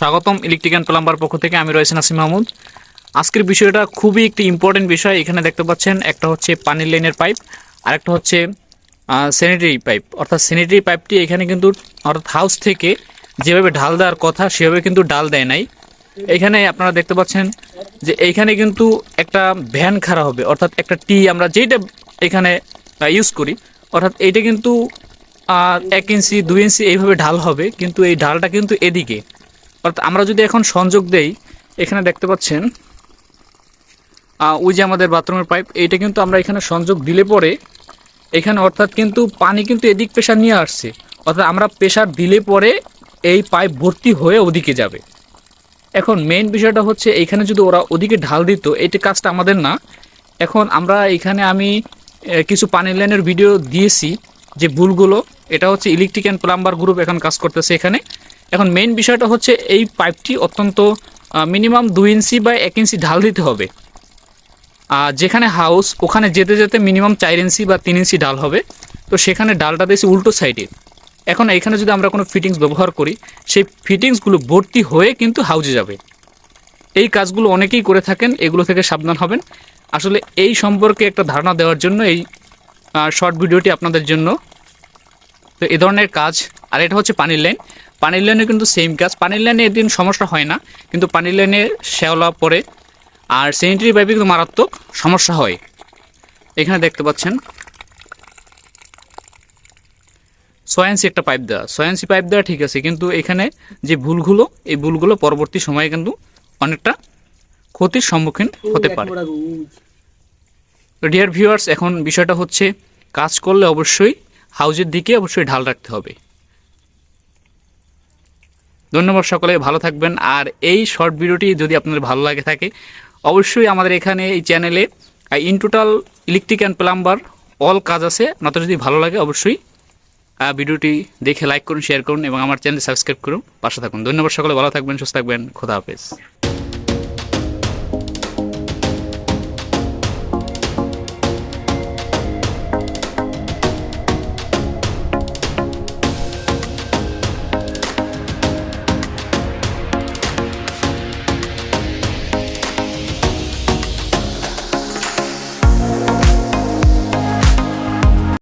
স্বাগতম electric and plumber পক্ষ থেকে, আমি রয়েছে নাসিম মাহমুদ। আজকের বিষয়টা খুবই একটি ইম্পর্টেন্ট বিষয়, এখানে দেখতে পাচ্ছেন, একটা হচ্ছে পানির লাইনের পাইপ আর একটা হচ্ছে স্যানিটারি পাইপ অর্থাৎ স্যানিটারি পাইপটি এখানে কিন্তু, অর্থাৎ হাউস থেকে যেভাবে ঢাল দেওয়ার কথা, সেভাবে কিন্তু ডাল দেয় নাই। এখানে আপনারা দেখতে পাচ্ছেন যে এইখানে কিন্তু একটা ভ্যান খাড়া হবে, অর্থাৎ একটা টি আমরা যেটা এখানে ইউজ করি, অর্থাৎ এইটা কিন্তু এক ইঞ্চি দুই ইঞ্চি এইভাবে ঢাল হবে, কিন্তু এই ঢালটা কিন্তু এদিকে। অর্থাৎ আমরা যদি এখন সংযোগ দেই, এখানে দেখতে পাচ্ছেন ওই যে আমাদের বাথরুমের পাইপ, এইটা কিন্তু আমরা এখানে সংযোগ দিলে পরে এখানে অর্থাৎ কিন্তু পানি কিন্তু এদিক প্রেশার নিয়ে আসছে। অর্থাৎ আমরা প্রেশার দিলে পরে এই পাইপ ভর্তি হয়ে ওদিকে যাবে। এখন মেইন বিষয়টা হচ্ছে এখানে যদি ওরা ওদিকে ঢাল দিত এইটা কাজটা আমাদের না। এখন আমরা এখানে আমি কিছু পানির লাইনের ভিডিও দিয়েছি যে ভুলগুলো, এটা হচ্ছে ইলেকট্রিক অ্যান্ড প্লাম্বার গ্রুপ এখন কাজ করতেছে এখানে। এখন মেইন বিষয়টা হচ্ছে এই পাইপটি অত্যন্ত মিনিমাম দু ইঞ্চি বা এক ইঞ্চি ঢাল দিতে হবে। আর যেখানে হাউস ওখানে যেতে যেতে মিনিমাম চার ইঞ্চি বা তিন ইঞ্চি ডাল হবে। তো সেখানে ডালটা দিয়েছে উল্টো সাইডে এখন এখানে যদি আমরা কোনো ফিটিংস ব্যবহার করি, সেই ফিটিংসগুলো ভর্তি হয়ে কিন্তু হাউজে যাবে। এই কাজগুলো অনেকেই করে থাকেন, এগুলো থেকে সাবধান হবেন। আসলে এই সম্পর্কে একটা ধারণা দেওয়ার জন্য এই শর্ট ভিডিওটি আপনাদের জন্য। তো এ ধরনের কাজ আর এটা হচ্ছে পানির লাইন পানির লাইনে কিন্তু সেম কাজ। পানির লাইনে এদিন সমস্যা হয় না কিন্তু পানির লাইনে শ্যাওলা পড়ে আর স্যানিটারি পাইপে কিন্তু মারাত্মক সমস্যা হয়। এখানে দেখতে পাচ্ছেন সোয়েন্সি একটা পাইপ দেওয়া সোয়েন্সি পাইপ দেওয়া ঠিক আছে কিন্তু এখানে যে ভুলগুলো এই ভুলগুলো পরবর্তী সময়ে কিন্তু অনেকটা ক্ষতির সম্মুখীন হতে পারে। ডিয়ার ভিউয়ার্স এখন বিষয়টা হচ্ছে কাজ করলে অবশ্যই হাউজের দিকে অবশ্যই ঢাল রাখতে হবে। ধন্যবাদ সকলে, ভালো থাকবেন। আর এই শর্ট ভিডিওটি যদি আপনাদের ভালো লাগে থাকে, অবশ্যই আমাদের এখানে এই চ্যানেলে in total electric and plumber all কাজ আছে। আপনাদের যদি ভালো লাগে, অবশ্যই ভিডিওটি দেখে লাইক করুন শেয়ার করুন এবং আমার চ্যানেল সাবস্ক্রাইব করুন। পাশে থাকুন। ধন্যবাদ সকলে, ভালো থাকবেন, সুস্থ থাকবেন। খোদা হাফেজ।